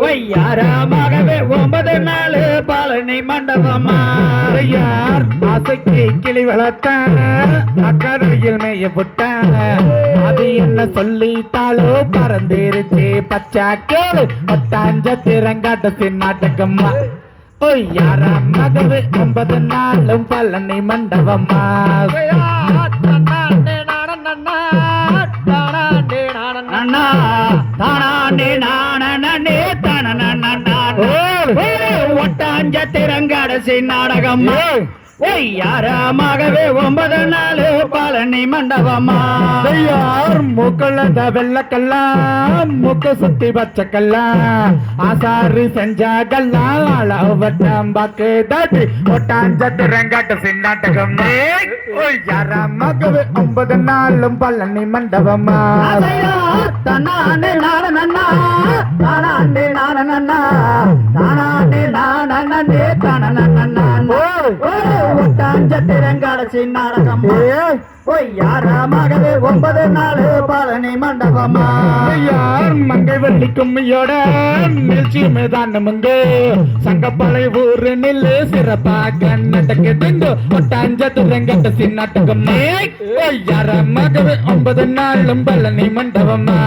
ஒய்யாரமாகவே ஒன்பது நாள் பழனி மண்டபமா ஆசைக்கு கிளி வளர்த்தான் அக்கறையில் மேய புட்டான் அது என்ன சொல்லிட்டாலோ பறந்துருச்சு. பச்சா கேளு ஒட்டாஞ்ச திறங்காட்ட நாட்டகம்மா ஓய் மகவு ஒன்பது நாளும் பழனி மண்டபமா அண்ணா தானாண்டே நானே தானே ஒட்டாஞ்ச திறங்கடசி நாடகமா ஒய்யாரமாகவே ஒன்பது நாள் பழனி மண்டபமா யார் மூக்குள்ள வெள்ளக்கல்லாம் மூக்கு சுத்தி பச்சைக்கல்லாம் ஆசாரி செஞ்சாகல்லாம் அளவட்டம் பாக்கு தாட்டி. ஒட்டாஞ்ச திறங்காட்ட சின்னாட்டகம் யாரா மகவு ஒன்பது நாளும் பழனி மண்டபமா நானண்ணா தானாண்டே நானண்ணே தானண்ணா ஒட்டாஞ்ச திறங்கடசி நாடகம். ஒய்யாரமாகவே ஒன்பது நாள் பழனி மண்டபமா? யார் மங்கை வெள்ளி கும்மியோட நிகழ்ச்சியுமே தாண்டமுங்க சங்கப்பளை ஊரு நில்லு சிறப்பாக நடக்குதுங்க ஒட்டாஞ்ச துறங்கட்ட சின்னாட்டகம் யார மகவு ஒன்பது நாளும் பழனி மண்டபமா?